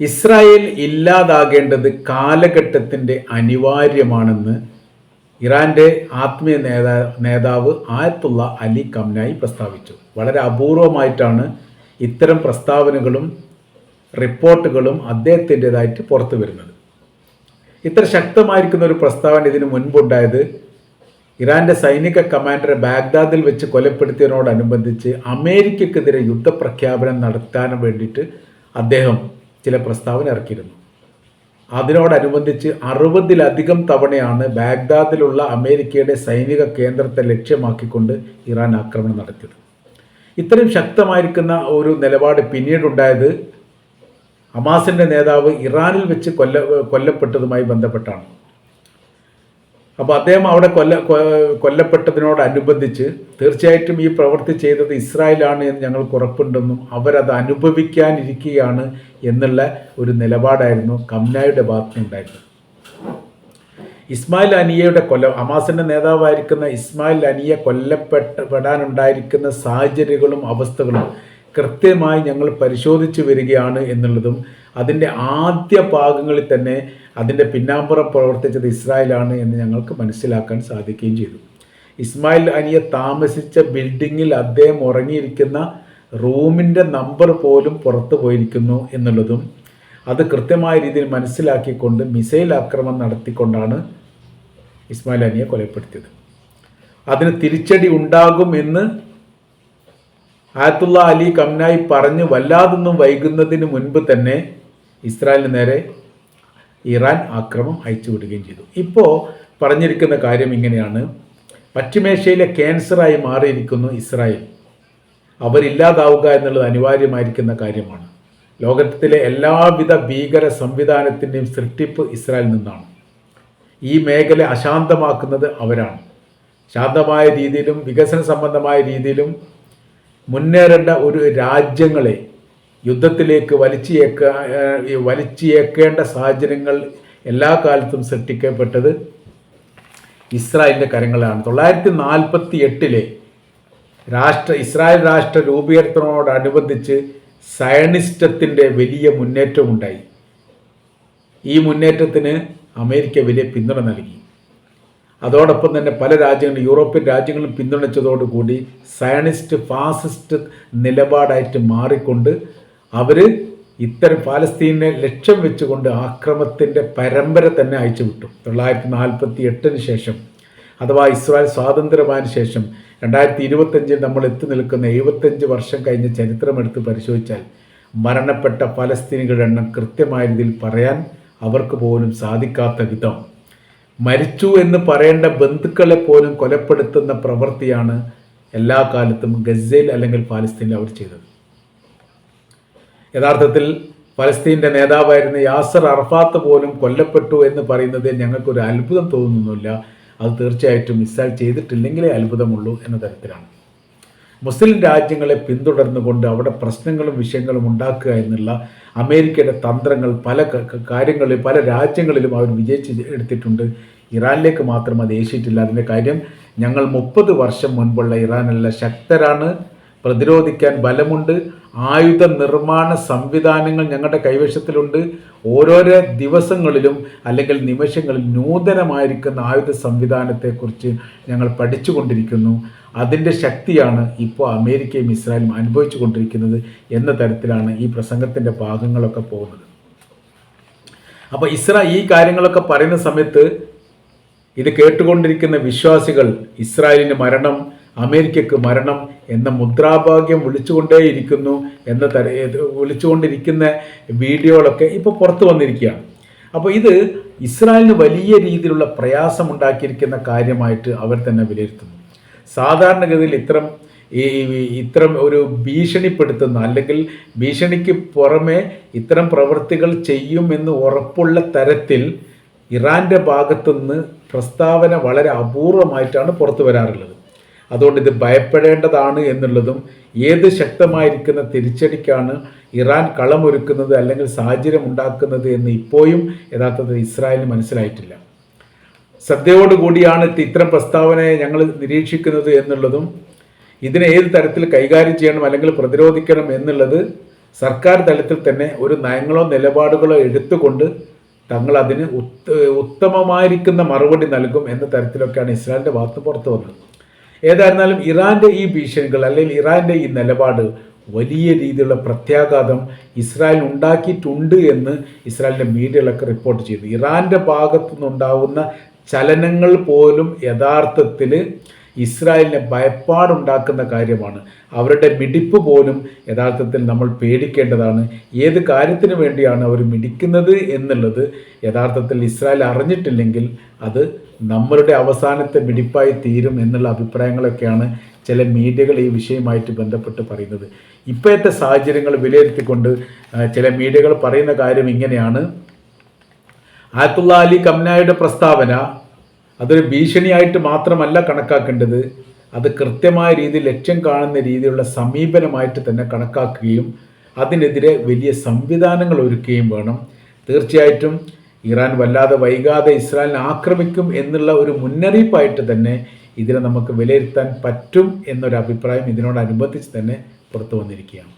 Israel ഇല്ലാതാകേണ്ടത് കാലഘട്ടത്തിന്റെ അനിവാര്യമാണെന്ന് ഇറാന്റെ ആത്മീയ നേതാ നേതാവ് ആയത്തുള്ള അലി കംനായി പ്രസ്താവിച്ചു. വളരെ അപൂർവമായിട്ടാണ് ഇത്തരം പ്രസ്താവനകളും റിപ്പോർട്ടുകളും അദ്ദേഹത്തിന്റെതായിട്ട് പുറത്തു വരുന്നത്. ഇത്ര ശക്തമായിരിക്കുന്ന ഒരു പ്രസ്താവന ഇതിനു മുൻപുണ്ടായത് ഇറാന്റെ സൈനിക കമാൻഡറെ ബാഗ്ദാദിൽ വെച്ച് കൊലപ്പെടുത്തിയതിനോടനുബന്ധിച്ച് അമേരിക്കക്കെതിരെ യുദ്ധപ്രഖ്യാപനം നടത്താൻ വേണ്ടിയിട്ട് അദ്ദേഹം ചില പ്രസ്താവന ഇറക്കിയിരുന്നു. അതിനോടനുബന്ധിച്ച് അറുപതിലധികം തവണയാണ് ബാഗ്ദാദിലുള്ള അമേരിക്കയുടെ സൈനിക കേന്ദ്രത്തെ ലക്ഷ്യമാക്കിക്കൊണ്ട് ഇറാൻ ആക്രമണം നടത്തിയത്. ഇത്രയും ശക്തമായിരിക്കുന്ന ഒരു നിലപാട് പിന്നീടുണ്ടായത് ഹമാസിന്റെ നേതാവ് ഇറാനിൽ വെച്ച് കൊല്ല കൊല്ലപ്പെട്ടതുമായി ബന്ധപ്പെട്ടാണ്. അപ്പോൾ അദ്ദേഹം അവിടെ കൊല്ല കൊല്ലപ്പെട്ടതിനോടനുബന്ധിച്ച് തീർച്ചയായിട്ടും ഈ പ്രവൃത്തി ചെയ്തത് ഇസ്രായേലാണ് എന്ന് ഞങ്ങൾക്ക് ഉറപ്പുണ്ടെന്നും അവരത് അനുഭവിക്കാനിരിക്കുകയാണ് എന്നുള്ള ഒരു നിലപാടായിരുന്നു കംനായുടെ ഭാഗത്തുനിന്നുണ്ടായിരുന്നത്. ഇസ്മായിൽ അനിയയുടെ കൊല്ല അമാസിന്റെ നേതാവായിരിക്കുന്ന ഇസ്മായിൽ അനിയ കൊല്ലപ്പെട്ടപ്പെടാനുണ്ടായിരിക്കുന്ന സാഹചര്യങ്ങളും അവസ്ഥകളും കൃത്യമായി ഞങ്ങൾ പരിശോധിച്ചു വരികയാണ് എന്നുള്ളതും അതിന്റെ ആദ്യ ഭാഗങ്ങളിൽ തന്നെ അതിന്റെ പിന്നാമ്പുറം പ്രവർത്തിച്ചത് ഇസ്രായേലാണ് എന്ന് ഞങ്ങൾക്ക് മനസ്സിലാക്കാൻ സാധിക്കുകയും ചെയ്തു. ഇസ്മായിൽ അനിയ താമസിച്ച ബിൽഡിങ്ങിൽ അദ്ദേഹം ഉറങ്ങിയിരിക്കുന്ന റൂമിന്റെ നമ്പർ പോലും പുറത്തു പോയിരിക്കുന്നു എന്നുള്ളതും അത് കൃത്യമായ രീതിയിൽ മനസ്സിലാക്കിക്കൊണ്ട് മിസൈൽ ആക്രമണം നടത്തിക്കൊണ്ടാണ് ഇസ്മായിൽ അനിയെ കൊലപ്പെടുത്തിയത്. അതിന് തിരിച്ചടി ഉണ്ടാകും എന്ന് ആയത്തുള്ള അലി കംനായി പറഞ്ഞ് വല്ലാതൊന്നും വൈകുന്നതിന് മുൻപ് തന്നെ ഇസ്രായേലിന് നേരെ ഇറാൻ ആക്രമം അയച്ചുവിടുകയും ചെയ്തു. ഇപ്പോൾ പറഞ്ഞിരിക്കുന്ന കാര്യം ഇങ്ങനെയാണ്. പശ്ചിമേഷ്യയിലെ ക്യാൻസറായി മാറിയിരിക്കുന്നു ഇസ്രായേൽ. അവരില്ലാതാവുക എന്നുള്ളത് അനിവാര്യമായിരിക്കുന്ന കാര്യമാണ്. ലോകത്തിലെ എല്ലാവിധ ഭീകര സംവിധാനത്തിന്റെയും സൃഷ്ടിപ്പ് ഇസ്രായേലിൽ നിന്നാണ്. ഈ മേഖല അശാന്തമാക്കുന്നത് അവരാണ്. ശാന്തമായ രീതിയിലും വികസന സംബന്ധമായ രീതിയിലും മുന്നേറേണ്ട ഒരു രാജ്യങ്ങളെ യുദ്ധത്തിലേക്ക് വലിച്ചേക്ക വലിച്ചേക്കേണ്ട സാഹചര്യങ്ങൾ എല്ലാ കാലത്തും സൃഷ്ടിക്കപ്പെട്ടത് ഇസ്രായേലിന്റെ കരങ്ങളാണ്. തൊള്ളായിരത്തി നാൽപ്പത്തി എട്ടിലെ രാഷ്ട്ര ഇസ്രായേൽ രാഷ്ട്ര രൂപീകരണത്തോടനുബന്ധിച്ച് സയണിസ്റ്റത്തിന്റെ വലിയ മുന്നേറ്റമുണ്ടായി. ഈ മുന്നേറ്റത്തിന് അമേരിക്ക വലിയ പിന്തുണ നൽകി. അതോടൊപ്പം തന്നെ പല രാജ്യങ്ങളും യൂറോപ്യൻ രാജ്യങ്ങളും പിന്തുണച്ചതോടുകൂടി സയണിസ്റ്റ് ഫാസിസ്റ്റ് നിലപാടായിട്ട് മാറിക്കൊണ്ട് അവർ ഇത്തരം പാലസ്തീനെ ലക്ഷ്യം വെച്ചുകൊണ്ട് ആക്രമത്തിന്റെ പരമ്പര തന്നെ അയച്ചു വിട്ടു തൊള്ളായിരത്തി നാൽപ്പത്തി എട്ടിന് ശേഷം അഥവാ ഇസ്രായേൽ സ്വാതന്ത്ര്യമായതിനു ശേഷം രണ്ടായിരത്തി ഇരുപത്തഞ്ചിൽ നമ്മൾ എത്തി നിൽക്കുന്ന എഴുപത്തഞ്ച് വർഷം കഴിഞ്ഞ ചരിത്രമെടുത്ത് പരിശോധിച്ചാൽ മരണപ്പെട്ട പലസ്തീനികളുടെ എണ്ണം കൃത്യമായ രീതിയിൽ പറയാൻ അവർക്ക് പോലും സാധിക്കാത്ത വിധം. മരിച്ചു എന്ന് പറയേണ്ട ബന്ധുക്കളെ പോലും കൊലപ്പെടുത്തുന്ന പ്രവൃത്തിയാണ് എല്ലാ കാലത്തും ഗസയിൽ അല്ലെങ്കിൽ പാലസ്തീനിൽ അവർ ചെയ്തത്. യഥാർത്ഥത്തിൽ ഫലസ്തീന്റെ നേതാവായിരുന്ന യാസർ അറഫാത്ത് പോലും കൊല്ലപ്പെട്ടു എന്ന് പറയുന്നതിൽ ഞങ്ങൾക്കൊരു അത്ഭുതം തോന്നുന്നില്ല. അത് തീർച്ചയായിട്ടും ഇസ്രായേൽ ചെയ്തിട്ടില്ലെങ്കിലേ അത്ഭുതമുള്ളൂ എന്ന തരത്തിലാണ്. മുസ്ലിം രാജ്യങ്ങളെ പിന്തുടർന്നുകൊണ്ട് അവിടെ പ്രശ്നങ്ങളും വിഷയങ്ങളും ഉണ്ടാക്കുക എന്നുള്ള അമേരിക്കയുടെ തന്ത്രങ്ങൾ പല കാര്യങ്ങളിൽ പല രാജ്യങ്ങളിലും അവർ വിജയിച്ച് എടുത്തിട്ടുണ്ട്. ഇറാനിലേക്ക് മാത്രം അത് ഏശിയിട്ടില്ല. അതിന്റെ കാര്യം ഞങ്ങൾ മുപ്പത് വർഷം മുൻപുള്ള ഇറാനല്ല ശക്തരാണ്. പ്രതിരോധിക്കാൻ ബലമുണ്ട്. ആയുധ നിർമ്മാണ സംവിധാനങ്ങൾ ഞങ്ങളുടെ കൈവശത്തിലുണ്ട്. ഓരോരോ ദിവസങ്ങളിലും അല്ലെങ്കിൽ നിമിഷങ്ങളിൽ നൂതനമായിരിക്കുന്ന ആയുധ സംവിധാനത്തെക്കുറിച്ച് ഞങ്ങൾ പഠിച്ചുകൊണ്ടിരിക്കുന്നു. അതിന്റെ ശക്തിയാണ് ഇപ്പോൾ അമേരിക്കയും ഇസ്രായേലും അനുഭവിച്ചു കൊണ്ടിരിക്കുന്നത് എന്ന തരത്തിലാണ് ഈ പ്രസംഗത്തിന്റെ ഭാഗങ്ങളൊക്കെ പോകുന്നത്. അപ്പോൾ ഇസ്രാ ഈ കാര്യങ്ങളൊക്കെ പറയുന്ന സമയത്ത് ഇത് കേട്ടുകൊണ്ടിരിക്കുന്ന വിശ്വാസികൾ ഇസ്രായേലിന്റെ മരണം അമേരിക്കക്ക് മരണം എന്ന മുദ്രാഭാഗ്യം വിളിച്ചുകൊണ്ടേയിരിക്കുന്നു എന്ന തര വിളിച്ചുകൊണ്ടിരിക്കുന്ന വീഡിയോകളൊക്കെ ഇപ്പോൾ പുറത്തു വന്നിരിക്കുകയാണ്. അപ്പോൾ ഇത് ഇസ്രായേലിന് വലിയ രീതിയിലുള്ള പ്രയാസമുണ്ടാക്കിയിരിക്കുന്ന കാര്യമായിട്ട് അവർ തന്നെ വിലയിരുത്തുന്നു. സാധാരണഗതിയിൽ ഇത്തരം ഈ- ഇത്തരം ഒരു ഭീഷണിപ്പെടുത്തുന്ന അല്ലെങ്കിൽ ഭീഷണിക്ക് പുറമെ ഇത്തരം പ്രവൃത്തികൾ ചെയ്യുമെന്ന് ഉറപ്പുള്ള തരത്തിൽ ഇറാന്റെ ഭാഗത്തുനിന്ന് പ്രസ്താവന വളരെ അപൂർവമായിട്ടാണ് പുറത്തു വരാറുള്ളത്. അതുകൊണ്ട് ഇത് ഭയപ്പെടേണ്ടതാണ് എന്നുള്ളതും ഏത് ശക്തമായിരിക്കുന്ന തിരിച്ചടിക്കാണ് ഇറാൻ കളമൊരുക്കുന്നത് അല്ലെങ്കിൽ സാഹചര്യം ഉണ്ടാക്കുന്നത് എന്ന് ഇപ്പോഴും യഥാർത്ഥത്തിൽ ഇസ്രായേലിന് മനസ്സിലായിട്ടില്ല. ശ്രദ്ധയോടുകൂടിയാണ് ഇത്തരം പ്രസ്താവനയെ ഞങ്ങൾ നിരീക്ഷിക്കുന്നത് എന്നുള്ളതും ഇതിനെ ഏത് തരത്തിൽ കൈകാര്യം ചെയ്യണം അല്ലെങ്കിൽ പ്രതിരോധിക്കണം എന്നുള്ളത് സർക്കാർ തലത്തിൽ തന്നെ ഒരു നയങ്ങളോ നിലപാടുകളോ എടുത്തുകൊണ്ട് തങ്ങൾ അതിന് ഉത്ത ഉത്തമമായിരിക്കുന്ന മറുപടി നൽകും എന്ന തരത്തിലൊക്കെയാണ് ഇസ്രായേലിന്റെ ഭാഗത്ത് പുറത്തു വന്നത്. ഏതായിരുന്നാലും ഇറാന്റെ ഈ ഭീഷണികൾ അല്ലെങ്കിൽ ഇറാന്റെ ഈ നിലപാട് വലിയ രീതിയിലുള്ള പ്രത്യാഘാതം ഇസ്രായേൽ ഉണ്ടാക്കിയിട്ടുണ്ട് എന്ന് ഇസ്രായേലിന്റെ മീഡിയകളൊക്കെ റിപ്പോർട്ട് ചെയ്തു. ഇറാന്റെ ഭാഗത്തു നിന്നുണ്ടാകുന്ന ചലനങ്ങൾ പോലും യഥാർത്ഥത്തിൽ ഇസ്രായേലിനെ ഭയപ്പാടുണ്ടാക്കുന്ന കാര്യമാണ്. അവരുടെ മിടിപ്പ് പോലും യഥാർത്ഥത്തിൽ നമ്മൾ പേടിക്കേണ്ടതാണ്. ഏത് കാര്യത്തിന് വേണ്ടിയാണ് അവർ മിടിക്കുന്നത് എന്നുള്ളത് യഥാർത്ഥത്തിൽ ഇസ്രായേൽ അറിഞ്ഞിട്ടില്ലെങ്കിൽ അത് നമ്മളുടെ അവസാനത്തെ മിടിപ്പായി തീരും എന്നുള്ള അഭിപ്രായങ്ങളൊക്കെയാണ് ചില മീഡിയകൾ ഈ വിഷയമായിട്ട് ബന്ധപ്പെട്ട് പറയുന്നത്. ഇപ്പോഴത്തെ സാഹചര്യങ്ങൾ വിലയിരുത്തിക്കൊണ്ട് ചില മീഡിയകൾ പറയുന്ന കാര്യം ഇങ്ങനെയാണ്. ആയത്തുള്ള അലി കംനായുടെ പ്രസ്താവന അതൊരു ഭീഷണിയായിട്ട് മാത്രമല്ല കണക്കാക്കേണ്ടത്. അത് കൃത്യമായ രീതിയിൽ ലക്ഷ്യം കാണുന്ന രീതിയിലുള്ള സമീപനമായിട്ട് തന്നെ കണക്കാക്കുകയും അതിനെതിരെ വലിയ സംവിധാനങ്ങൾ ഒരുക്കുകയും വേണം. തീർച്ചയായിട്ടും ഇറാൻ വല്ലാതെ വൈകാതെ ഇസ്രായേലിനെ ആക്രമിക്കും എന്നുള്ള ഒരു മുന്നറിയിപ്പായിട്ട് തന്നെ ഇതിനെ നമുക്ക് വിലയിരുത്താൻ പറ്റും എന്നൊരു അഭിപ്രായം ഇതിനോടനുബന്ധിച്ച് തന്നെ പുറത്തു വന്നിരിക്കുകയാണ്.